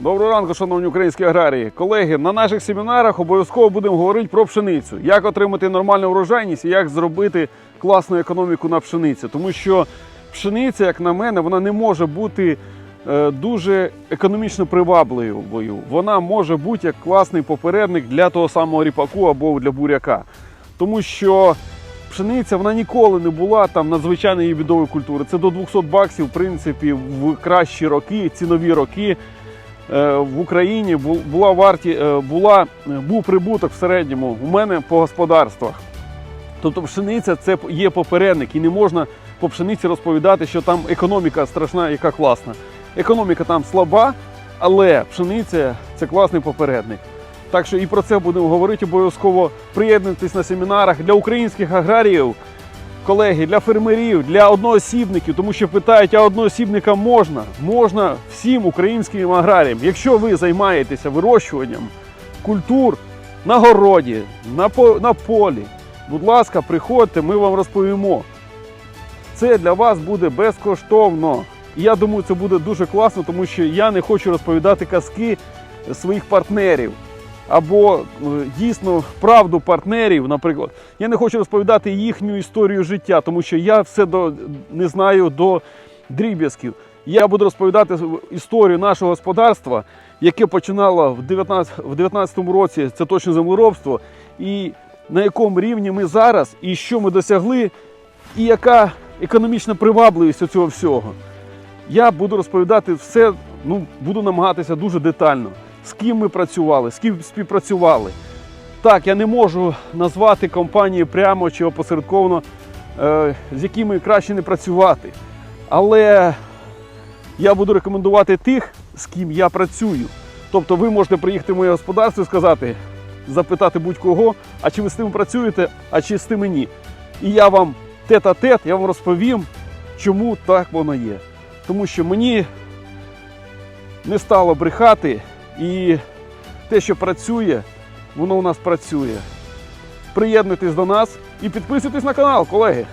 Доброго ранку, шановні українські аграрії. Колеги, на наших семінарах обов'язково будемо говорити про пшеницю, як отримати нормальну врожайність і як зробити класну економіку на пшениці. Тому що пшениця, як на мене, вона не може бути е, дуже економічно привабливою. Вона може бути як класний попередник для того самого ріпаку або для буряка. Тому що пшениця вона ніколи не була там надзвичайної її відової культури. Це до 200 баксів, в принципі, в кращі роки, цінові роки. Е, в Україні була варті, е, була, був прибуток в середньому у мене по господарствах. Тобто пшениця це є попередник, і не можна по пшениці розповідати, що там економіка страшна, яка класна. Економіка там слаба, але пшениця це класний попередник. Так що і про це будемо говорити обов'язково. Приєднуйтесь на семінарах для українських аграріїв, колеги, для фермерів, для одноосібників, тому що питають, а одноосібника можна? Можна всім українським аграріям. Якщо ви займаєтеся вирощуванням культур на городі, на, на полі, будь ласка, приходьте, ми вам розповімо. Це для вас буде безкоштовно. І я думаю, це буде дуже класно, тому що я не хочу розповідати казки своїх партнерів. Або е, дійсно правду партнерів, наприклад. Я не хочу розповідати їхню історію життя, тому що я все до, не знаю до дріб'язків. Я буду розповідати історію нашого господарства, яке починало в 19, в році, це точно землеробство, і на якому рівні ми зараз, і що ми досягли, і яка економічна привабливість цього всього. Я буду розповідати все, ну, буду намагатися дуже детально, з ким ми працювали, з ким співпрацювали. Так, я не можу назвати компанії прямо чи опосередковано, е, з якими краще не працювати. Але я буду рекомендувати тих, з ким я працюю. Тобто ви можете приїхати в моє господарство і сказати, запитати будь-кого, а чи ви з тим працюєте, а чи з тим ні. І я вам тет-а-тет, я вам розповім, чому так воно є. Тому що мені не стало брехати, і те, що працює, воно у нас працює. Приєднуйтесь до нас і підписуйтесь на канал, колеги.